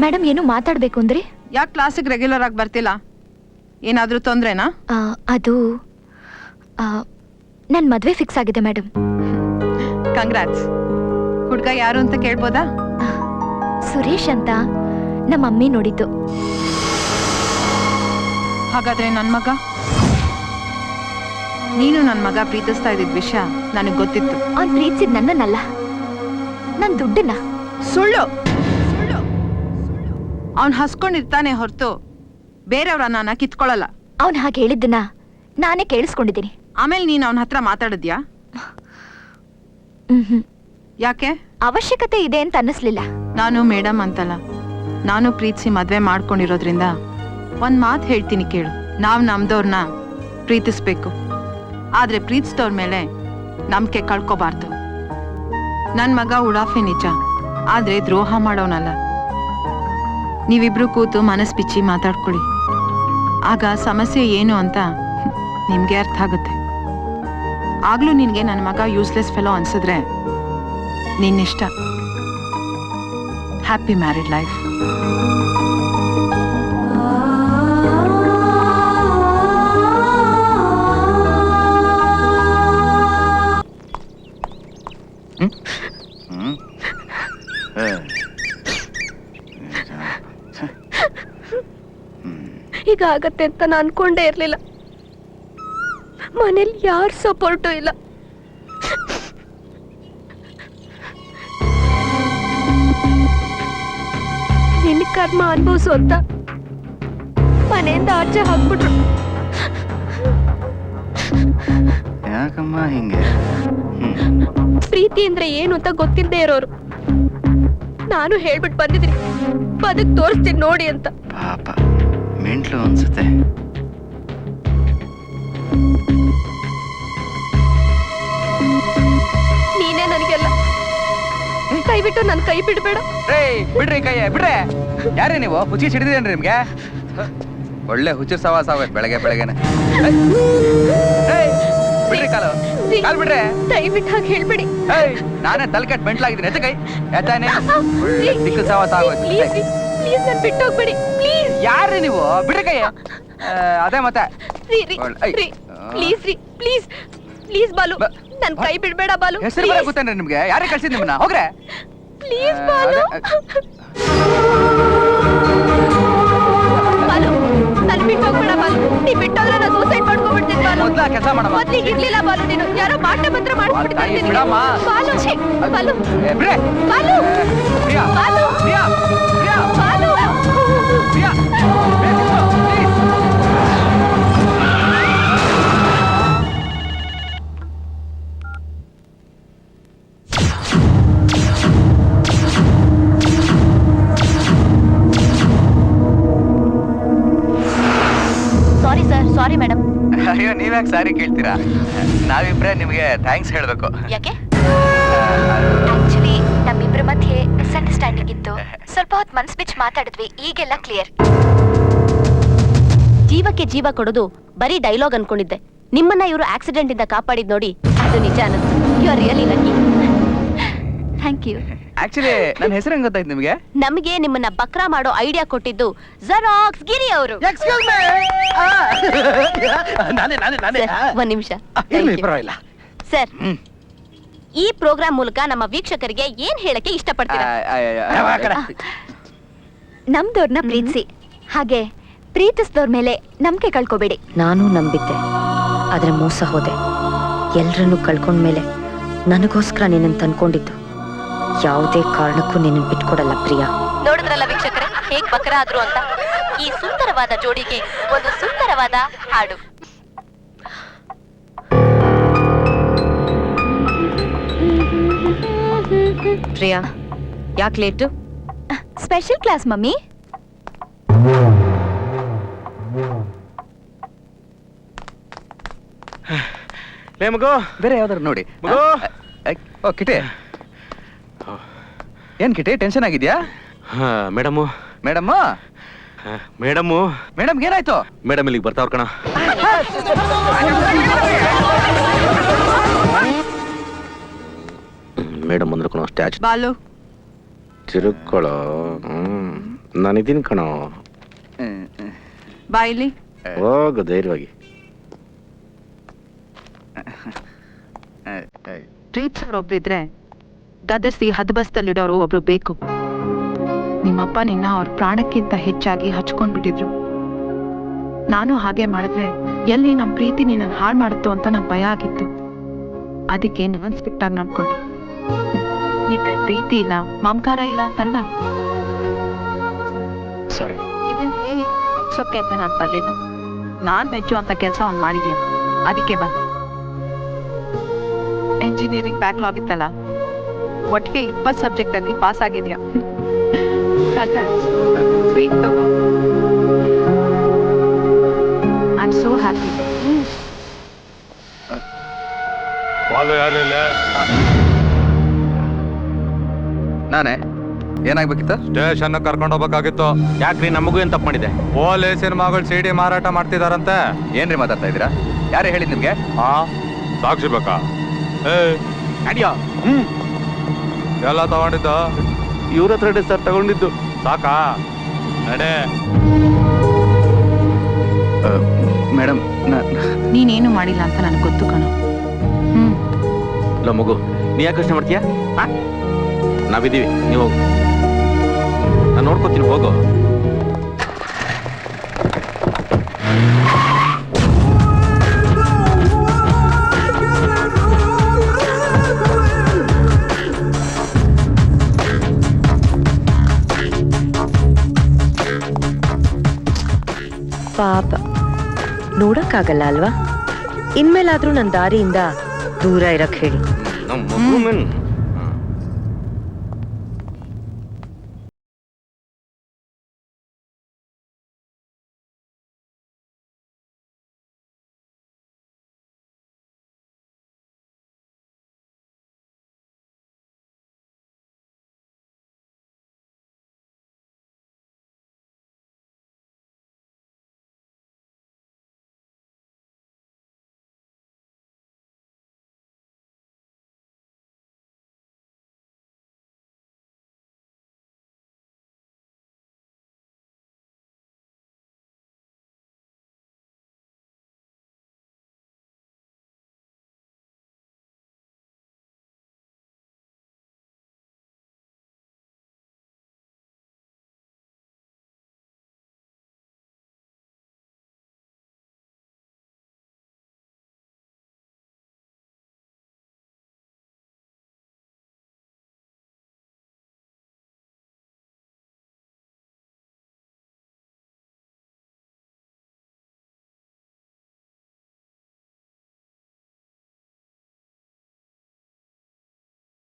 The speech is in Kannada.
ಮೇಡಮ್ ಏನು ಮಾತಾಡ್ಬೇಕು ಅಂದ್ರೆ? ಯಾಕೆ ಕ್ಲಾಸಿಗೆ ರೆಗ್ಯುಲರ್ ಆಗಿ ಬರ್ತಿಲ್ಲ? ಏನಾದರೂ ತೊಂದ್ರೆನಾ? ಆ, ಅದು ನನ್ನ ಮದುವೆ ಫಿಕ್ಸ್ ಆಗಿದೆ ಮೇಡಮ್. ಕಂಗ್ರಾಟ್ಸ್ ಹುಡ್ಗ ಯಾರು ಅಂತ ಕೇಳ್ಬೋದಾ? ಸುರೇಶ್ ಅಂತ ನಮ್ಮ ಮಮ್ಮಿ ನೋಡಿದ್ದು. ಹಾಗಾದ್ರೆ ನನ್ನ ಮಗ? ನೀನು ನನ್ನ ಮಗ ಪ್ರೀತಿಸ್ತಾ ಇದ್ದಿದ್ ವಿಷಯ ನನಗೆ ಗೊತ್ತಿತ್ತು. ಅವ್ನು ಪ್ರೀತಿಸಿದ್ ನನ್ನನ್ನಲ್ಲ ನನ್ನ ದುಡ್ಡನ್ನ. ಸುಳ್ಳು! ಅವ್ನು ಹಸ್ಕೊಂಡಿರ್ತಾನೆ ಹೊರತು ಬೇರೆಯವ್ರ ನಾನು ಕಿತ್ಕೊಳ್ಳಲ್ಲ. ಅವ್ನು ಹಾಗೆ ಹೇಳಿದ್ದನ್ನ ನಾನೇ ಕೇಳಿಸ್ಕೊಂಡಿದ್ದೀನಿ. ಆಮೇಲೆ ನೀನು ಅವನ ಹತ್ರ ಮಾತಾಡಿದ್ಯಾ? ಮ್ಹ್ಮ್. ಯಾಕೆ? ಅವಶ್ಯಕತೆ ಇದೆ ಅಂತ ಅನ್ನಿಸ್ಲಿಲ್ಲ. ನಾನು ಮೇಡಮ್ ಅಂತಲ್ಲ. ನಾನು ಪ್ರೀತಿಸಿ ಮದ್ವೆ ಮಾಡ್ಕೊಂಡಿರೋದ್ರಿಂದ ಒಂದ್ ಮಾತು ಹೇಳ್ತೀನಿ ಕೇಳು. ನಾವು ನಮ್ದವ್ರನ್ನ ಪ್ರೀತಿಸ್ಬೇಕು. ಆದ್ರೆ ಪ್ರೀತಿಸಿದವ್ರ ಮೇಲೆ ನಂಬಿಕೆ ಕಳ್ಕೊಬಾರ್ದು. ನನ್ ಮಗ ಉಡಾಫೆ ನಿಜ. ಆದ್ರೆ ದ್ರೋಹ ಮಾಡೋನಲ್ಲ. ನೀವಿಬ್ರು ಕೂತು ಮನಸ್ ಬಿಚ್ಚಿ ಮಾತಾಡ್ಕೊಳ್ಳಿ. ಆಗ ಸಮಸ್ಯೆ ಏನು ಅಂತ ನಿಮ್ಗೆ ಅರ್ಥ ಆಗುತ್ತೆ. ಆಗ್ಲೂ ನಿನ್ಗೆ ನನ್ನ ಮಗ ಯೂಸ್ಲೆಸ್ ಫೆಲೋ ಅನ್ಸಿದ್ರೆ ನಿನ್ನಿಷ್ಟ. ಹ್ಯಾಪಿ ಮ್ಯಾರಿಡ್ ಲೈಫ್ ಈಗ ಆಗತ್ತೆ ಅಂತ ನಾನು ಅನ್ಕೊಂಡೇ ಇರ್ಲಿಲ್ಲ. ಮನೇಲಿ ಯಾರು ಸಪೋರ್ಟು ಇಲ್ಲ. ನಿನ್ನ ಕರ್ಮ ಅನುಭವಿಸು ಅಂತ ಮನೆಯಿಂದ ಆಚೆ ಹಾಕ್ಬಿಟ್ರು. ಯಾಕಮ್ಮ ಹಿಂಗೆ? ಪ್ರೀತಿ ಅಂದ್ರೆ ಏನು ಅಂತ ಗೊತ್ತಿಲ್ಲದೆ ಇರೋರು. ನಾನು ಹೇಳ್ಬಿಟ್ಟು ಬಂದಿದ್ರಿ ಬದುಕ್ ತೋರಿಸ್ತೀನಿ ನೋಡಿ ಅಂತ. ಪಾಪ. ಮೆಂಟ್ಲು ಅನ್ಸುತ್ತೆ. ನೀನೇ ನನಗೆಲ್ಲ. ಕೈ ಬಿಟ್ಟು ನನ್ನ ಕೈ ಬಿಡಬೇಡ. ಬಿಡ್ರಿ ಕೈ ಬಿಡ್ರೆ. ಯಾರೇ ನೀವು? ಹುಚ್ಚಿ ಸಿಡಿದೇನ್ರಿ ನಿಮ್ಗೆ? ಒಳ್ಳೆ ಹುಚ್ಚು ಸವಾಸ ಆಗೋಯ್ತು ಬೆಳಗ್ಗೆ ಬೆಳಗ್ಗೆನೆ. ಏಯ್, ಬಿಡ್ರಿ ಕಾಲು. ಕಾಲ್ ಬಿಡ್ರೆ. ದಯವಿಟ್ಟು ಹಾಗೆ ಹೇಳ್ಬೇಡಿ. ಏಯ್ ನಾನೇ ತಲೆಕೆಟ್ ಮೆಂಟ್ಲಾಗಿದ್ದೀನಿ. ಎತ್ತ ಕೈ. ಎತ್ತಾನೆ. ದಿಕ್ಕು ಸವಾಸ ಆಗೋಯ್ತು. ಪ್ಲೀಸ್ ಪ್ಲೀಸ್ ನಾನು ಬಿಟ್ಟು ಹೋಗ್ಬೇಡಿ ಪ್ಲೀಸ್. ಯಾರ್ರಿ ನೀವು? ಬಿಡ್ರಿ ಕೈ ಅದೇ ಮತ್ತೆ. ರೀ ರೀ ಒಳ್ಳೆ-. ರೀ ಪ್ಲೀಸ್ ರೀ ಪ್ಲೀಸ್ ಪ್ಲೀಸ್ ಬಾಲು. ಬ- ನನ್ ಕೈ ಬಿಡ್ಬೇಡ ಬಾಲು ಹೆಸರು ಬರ ಗೊತ್ತೇನ್ರಿ ನಿಮ್ಗೆ? ಯಾರೇ ಕಳ್ಸಿದ್ ನಿಮ್ಮನ್ನ? ಹೋಗ್ರೆ. ಪ್ಲೀಸ್ ಆ, ಬಾಲು. ಅದೇ- ಬಾಲು ನನ್ ಬಿಟ್ಟು ಹೋಗ್ಬೇಡ ಬಾಲು. ನೀ ಬಿಟ್ಟೋದ್ರೆ ನಾನು ಸೂಸೈಡ್ ಮಾಡ್ಕೊಂಡ್ಬಿಡ್ತೀನಿ ಬಾಲು. ಮೊದ್ಲ ಕೆಲಸ ಮಾಡಮ್ಮ. ಮೊದ್ಲಿಗೆ ಇರ್ಲಿಲ್ಲ ಬಾಲು ನೀನು. ಯಾರೋ ಮಾಟ ಮಂತ್ರ ತಾಯಿ, ಮಾಡ್ಬಿಟ್ಟಿದ್ದೀನಿ ಬಿಡಮ್ಮ. ಬಾಲು ಛೀ, ಬಾಲು. ಏ, ಬಿಡ್ರೆ. ಬಾಲು. ಪ್ರಿಯಾ. ಬಾಲು. ಪ್ರಿಯಾ. ಸಾರಿ ಮೇಡಮ್ ಅಯ್ಯೋ ನೀವ್ಯಾಕೆ ಸಾರಿ ಕೇಳ್ತೀರಾ? ನಾವಿಬ್ರೆ ನಿಮಗೆ ಥ್ಯಾಂಕ್ಸ್ ಹೇಳಬೇಕು. ಯಾಕೆ? ಆಕ್ಚುಲಿ ನಮ್ಮಿಬ್ರ ಮಧ್ಯೆ ಮಿಸ್ಅಂಡರ್ಸ್ಟ್ಯಾಂಡಿಂಗ್ ಇತ್ತು. ಸ್ವಲ್ಪ ಹೊತ್ತು ಮನ್ಸ್ ಬಿಚ್ಚಿ ಮಾತಾಡಿದ್ವಿ ಈಗೆಲ್ಲ ಕ್ಲಿಯರ್ ಜೀವಕ್ಕೆ ಜೀವ ಕೊಡೋದು ಬರೀ ಡೈಲಾಗ್ ಅನ್ಕೊಂಡಿದ್ದೆ. ನಿಮ್ಮನ್ನ ಇವರು ಆಕ್ಸಿಡೆಂಟ್ ಇಂದ ಕಾಪಾಡಿದ್ ನೋಡಿ ಅದು ನಿಜ ಅನ್ನಿಸ್ತು you are really lucky thank you actually ನನ್ನ ಹೆಸರು ಹೆಂಗ್ ಗೊತ್ತಾಯ್ತು ನಿಮಗೆ ನಮಗೆ ನಿಮ್ಮನ್ನ ಬಕ್ರಾ ಮಾಡೋ ಐಡಿಯಾ ಕೊಟ್ಟಿದ್ದು ಜರಾಕ್ಸ್ ಗಿರಿ ಅವರು ನಾನೇ ನಾನೇ ನಾನೇ ಒಂದ್ ನಿಮಿಷ ಇರ್ಲಿ ಪರವಾಗಿಲ್ಲ ಸರ್. ಈ ಪ್ರೋಗ್ರಾಮ್ ಮೂಲಕ ನಮ್ಮ ವೀಕ್ಷಕರಿಗೆ ಏನ್ ಹೇಳಕ್ಕೆ ಇಷ್ಟಪಡ್ತೀರಾ ನಮ್ದವ್ರನ್ನ ಪ್ರೀತಿಸಿ ಹಾಗೆ ಪ್ರೀತಿಸಿದವ್ರ ಮೇಲೆ ನಂಬಿಕೆ ಕಳ್ಕೊಬೇಡಿ ನಾನು ನಂಬಿದ್ದೆ ಆದ್ರೆ ಮೋಸ ಹೋದೆ ಎಲ್ರನ್ನೂ ಕಳ್ಕೊಂಡ್ಮೇಲೆ ನನಗೋಸ್ಕರ ನಿನ್ನನ್ನು ತಂದ್ಕೊಂಡಿದ್ದು ಯಾವುದೇ ಕಾರಣಕ್ಕೂ ನಿನ್ನ ಬಿಟ್ಕೊಡಲ್ಲ ಪ್ರಿಯಾ. ನೋಡಿದ್ರಲ್ಲ ವೀಕ್ಷಕರೇ ಹೇಗ್ ಬಕರ ಆದ್ರು ಅಂತ. ಈ ಸುಂದರವಾದ ಜೋಡಿಗೆ ಒಂದು ಸುಂದರವಾದ ಹಾಡು. ಪ್ರಿಯಾ ಯಾಕೆ ಲೇಟು? Special class mummy. ಲೇ ಮಗು. ಬೇರೆ ಯಾವ್ದಾರು ನೋಡಿ. ಮಗು. ಓ ಕಿಟಿ ಏನ್ ಕಿಟಿ ಟೆನ್ಷನ್ ಆಗಿದ್ಯಾ? ಹಾ ಮೇಡಮು. Madam madam. ಮೇಡಮ್ ಏನಾಯ್ತು? ಮೇಡಮ್ ಇಲ್ಲಿಗೆ ಬರ್ತಾವ್ರ ಕಣ. ಮೇಡಮ್ ಅಂದ್ರೆ ಕಣ ಸ್ಟ್ಯಾಚ್ ಬಾಲು. ನಾನು ನಾನಿದ್ದೀನಿ ಕಣೋ. ಬಾ ಇಲ್ಲಿ. ಹೋಗು ಧೈರ್ಯವಾಗಿ. ಟ್ರೀಟ್ ಸರ್ ಒಬ್ರಿದ್ರೆ ಗದರ್ಸಿ ಹದಬಸ್ತಲ್ಲಿಡೋರು ಒಬ್ರು ಬೇಕು. ನಿಮ್ಮಪ್ಪ ನಿನ್ನ ಅವ್ರ ಪ್ರಾಣಕ್ಕಿಂತ ಹೆಚ್ಚಾಗಿ ಹಚ್ಕೊಂಡ್ಬಿಟ್ಟಿದ್ರು. ನಾನು ಹಾಗೆ ಮಾಡಿದ್ರೆ ಎಲ್ಲಿ ನಮ್ಮ ಪ್ರೀತಿ ನಿನ್ನ ಹಾಳು ಮಾಡುತ್ತೋ ಅಂತ ನಂಗೆ ಭಯ ಆಗಿತ್ತು. ಅದಕ್ಕೆ ನಾನ್ ಸ್ಟ್ರಿಕ್ಟ್ ಆಗಿ ನಡ್ಕೊಂಡೆ. ನಿನ್ನ ಪ್ರೀತಿ ಇಲ್ಲ ಮಮಕಾರ ಇಲ್ಲ ಅಂತಲ್ಲ? ಸೊಕ್ಕೆ ಅಂತ ನಾನು ಬರ್ಲಿಲ್ಲ. ನಾನ್ ಅಂತ ಕೆಲಸ ಅವ್ನು ಮಾಡಿದ್ದೀನಿ ಅದಕ್ಕೆ ಬಂದ. ಎಂಜಿನಿಯರಿಂಗ್ ಬ್ಯಾಕ್ಲಾಗ್ ಇತ್ತಲ್ಲ? ಒಟ್ಟಿಗೆ ಇಪ್ಪತ್ತು ಸಬ್ಜೆಕ್ಟ್ ಅಲ್ಲಿ ಪಾಸ್ ಆಗಿದ್ಯಾ? ಐ ಸೋ ಹ್ಯಾಪಿ ನಾನೇ? ಏನಾಗ್ಬೇಕಿತ್ತು? ಸ್ಟೇಷನ್ ಕರ್ಕೊಂಡು ಹೋಗ್ಬೇಕಾಗಿತ್ತು. ಯಾಕ್ರಿ? ನಮಗೂ ಏನ್ ತಪ್ಪು ಮಾಡಿದೆ? ಪೊಲೀಸ್ ಮಗಳು ಸಿಡಿ ಮಾರಾಟ ಮಾಡ್ತಿದಾರಂತೆ. ಏನ್ರಿ ಮಾತಾಡ್ತಾ ಇದ್ದೀರಾ? ಯಾರೇ ಹೇಳಿದ್ ನಿಮ್ಗೆ? ಹಾ ಸಾಕ್ಷಿ ಬೇಕಾ? ಏ ಅಡಿಯೋ ಹ್ಮ್. ಎಲ್ಲ ತಗೊಂಡಿದ್ದು. ಇವ್ರ ಹತ್ರ ಸರ್ ತಗೊಂಡಿದ್ದು. ಸಾಕಾ? ನಡೆ. ಮೇಡಮ್ ನೀನೇನು ಮಾಡಿಲ್ಲ ಅಂತ ನನಗೆ ಗೊತ್ತು ಕಣೋ. ಹ್ಮ್. ಇಲ್ಲ ಮಗು ನೀ ಯಾಕೆ ಯೋಚನೆ ಮಾಡ್ತೀಯಾ? ನಾವಿದ್ದೀವಿ ನೀವು ಹೋಗು. ನಾನು ನೋಡ್ಕೊತೀನಿ ಹೋಗು. ಪಾಪ. ನೋಡಕ್ಕಾಗಲ್ಲ ಅಲ್ವಾ? ಇನ್ಮೇಲಾದ್ರೂ ನನ್ನ ದಾರಿಯಿಂದ ದೂರ ಇರಕ್ ಹೇಳಿ.